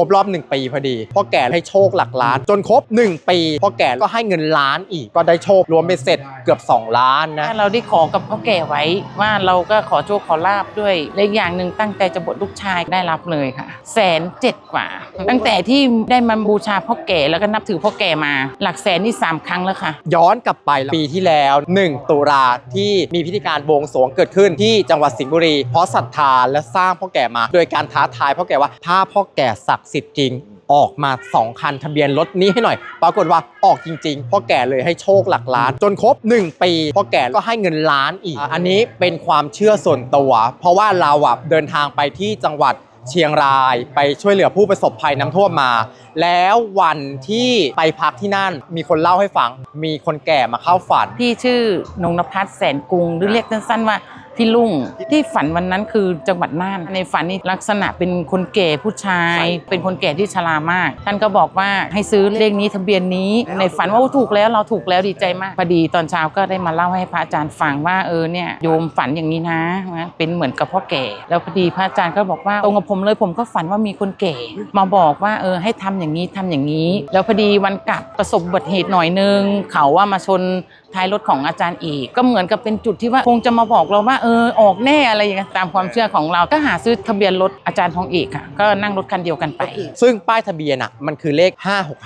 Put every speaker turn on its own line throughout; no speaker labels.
รบรอบ 1 ปีพอดีพ่อแก่ให้โชคหลักล้าน จนครบ 1 ปีพ่อแก่ก็ให้เงินล้านอีกก็ได้โชครวมไปเสร็จเกือบ 2 ล้านนะ
ถ้าเราได้ขอกับพ่อแก่ไว้ว่าเราก็ขอโชคขอลาบด้วยและอีกอย่างหนึ่งตั้งใจจะบวชลูกชายได้รับเลยค่ะแสนเจ็ดกว่า ตั้งแต่ที่ได้มาบูชาพ่อแก่แล้วก็นับถือพ่อแก่มา หลักแสนนี่สามครั้งแล้วค่ะ
ย้อนกลับไปปีที่แล้ว 1 ตุลาที่มีพิธีการบวงสรวงเกิดขึ้นที่จังหวัดสิงห์บุรีเพราะศรัทธาและสร้างพ่อแก่มา โดยการท้าทายพ่อแก่ว่าถ้าพ่อแก่ศักดิ์สิทธิ์จริง ออกมา 2 คันทะเบียนรถนี้ให้หน่อย ปรากฏว่าออกจริงๆพ่อแก่เลยให้โชคหลักล้าน จนครบ 1 ปีพ่อแก่ก็ให้เงินล้านอีก อันนี้เป็นความเชื่อส่วนตัว เพราะว่าเราอะเดินทางไปที่จังหวัดเชียงรายไปช่วยเหลือผู้ประสบภัยน้ำท่วมมา แล้ววันที่ไปพักที่นั่นมีคนเล่าให้ฟัง มีคนแก่มาเข้าฝัน
พี่ชื่อนงนภัสแสนกรุงหรือเรียกสั้นๆว่า พี่ลุงที่ฝันวันนั้นคือจังหวัดน่าน ในฝันนี่ลักษณะเป็นคนแก่ผู้ชาย เป็นคนแก่ที่ชรามาก ท่านก็บอกว่าให้ซื้อเลขนี้ทะเบียนนี้ ในฝันว่าโอ้ถูกแล้วเราถูกแล้วดีใจมากพอดีตอนเช้าก็ได้มาเล่าให้พระอาจารย์ฟังว่าเออเนี่ยโยมฝันอย่างนี้นะนะเป็นเหมือนกับพ่อแก่ แล้วพอดีพระอาจารย์ก็บอกว่าตรงกับผมเลยผมก็ฝันว่ามีคนแก่ มาบอกว่าเออให้ทำอย่างนี้ทำอย่างนี้ แล้วพอดีวันกลับประสบอุบัติเหตุหน่อยนึงเขาว่ามาชนท้ายรถของอาจารย์เอกก็เหมือนกับเป็นจุดที่ว่าคงจะมาบอกเราว่าเออออกแน่อะไรอย่างเงี้ยตามความเชื่อของเราก็หาซื้อทะเบียนรถอาจารย์ทองเอกค่ะก็นั่งรถคันเดียวกันไป
ซึ่งป้ายทะเบียนอะมันคือเลข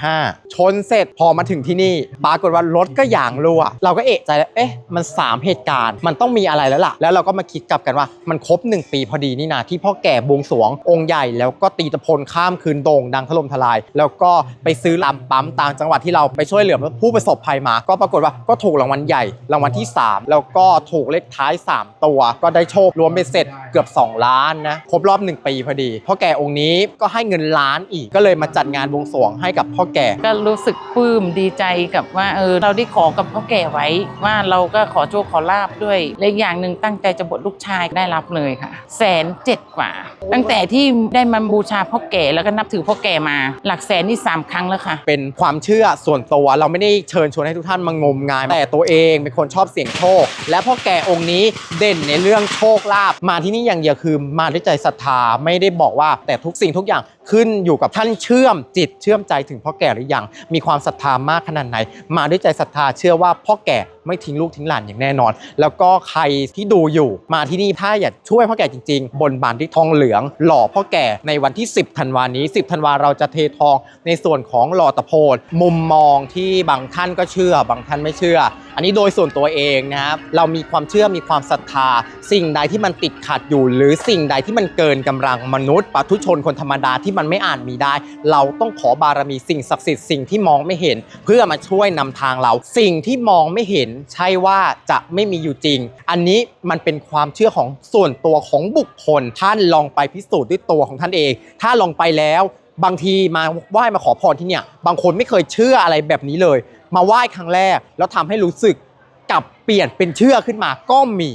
565 ชนเสร็จพอมาถึงที่นี่ปรากฏว่ารถก็อย่างรั่วเราก็เอะใจแล้วเอ๊ะมัน 3 เหตุการณ์ มันต้องมีอะไรแล้วล่ะ แล้วเราก็มาคิดกลับกันว่ามันครบ 1 ปีพอดีนี่นาที่พ่อแก่บวงสรวงองค์ใหญ่แล้วก็ตีตะพลข้ามคืนโด่งดังถล่มทลาย แล้วก็ไปซื้อลำปั๊มต่างจังหวัดที่เราไปช่วยเหลือผู้ประสบภัยมา ก็ปรากฏว่าก็ถูกรางวัลใหญ่ รางวัลที่ 3 แล้วก็ถูกเลขท้าย 3 ตัว ก็ได้โชครวมไปเสร็จเกือบ 2 ล้านนะครบรอบ 1 ปีพอดีพ่อแก่องค์นี้ก็ให้เงินล้านอีกก็เลยมาจัดงานบวงสรวงให้กับพ่อแก่
ก็รู้สึกปลื้มดีใจกับว่าเออเราได้ขอกับพ่อแก่ไว้ ว่าเราก็ขอโชคขอลาบด้วยและอีกอย่างหนึ่งตั้งใจจะบวชลูกชายได้รับเลยค่ะแสนเจ็ดกว่า ตั้งแต่ที่ได้มาบูชาพ่อแก่แล้วก็นับถือพ่อแก่มา หลักแสนนี่สามครั้งแล้วค่ะ
เป็นความเชื่อส่วนตัวเราไม่ได้เชิญชวนให้ทุกท่านมางมงายแต่ตัวเองเป็นคนชอบเสี่ยงโชค และพ่อแก่องค์นี้เด่นในเรื่องโชคลาภมาที่นี่อย่างเดียวคือมาด้วยใจศรัทธาไม่ได้บอกว่าแต่ทุกสิ่งทุกอย่าง ขึ้นอยู่กับท่านเชื่อมจิตเชื่อมใจถึงพ่อแก่หรือยัง มีความศรัทธามากขนาดไหน มาด้วยใจศรัทธาเชื่อว่าพ่อแก่ไม่ทิ้งลูกทิ้งหลานอย่างแน่นอน แล้วก็ใครที่ดูอยู่มาที่นี่ถ้าอยากช่วยพ่อแก่จริงๆ บนบานที่ทองเหลือง หล่อพ่อแก่ในวันที่ 10ธันวานี้ 10ธันวาเราจะเททองในส่วนของหล่อตะโพดมุมมองที่บางท่านก็เชื่อบางท่านไม่เชื่อ อันนี้โดยส่วนตัวเองนะครับเรามีความเชื่อมีความศรัทธา สิ่งใดที่มันติดขัดอยู่ หรือสิ่งใดที่มันเกินกำลังมนุษย์ปุถุชนคนธรรมดาที่มันไม่อ่าจมีได้ เราต้องขอบารมีสิ่งศักดิ์สิทธิ์สิ่งที่มองไม่เห็น เพื่อมาช่วยนำทางเรา สิ่งที่มองไม่เห็น ใช่ว่าจะไม่มีอยู่จริง อันนี้มันเป็นความเชื่อของส่วนตัวของบุคคล ท่านลองไปพิสูจน์ด้วยตัวของท่านเอง ถ้าลองไปแล้วบางทีมาไหว้มาขอพรที่เนี่ย บางคนไม่เคยเชื่ออะไรแบบนี้เลย มาไหว้ครั้งแรก แล้วทำให้รู้สึกกลับเปลี่ยนเป็นเชื่อขึ้นมาก็มี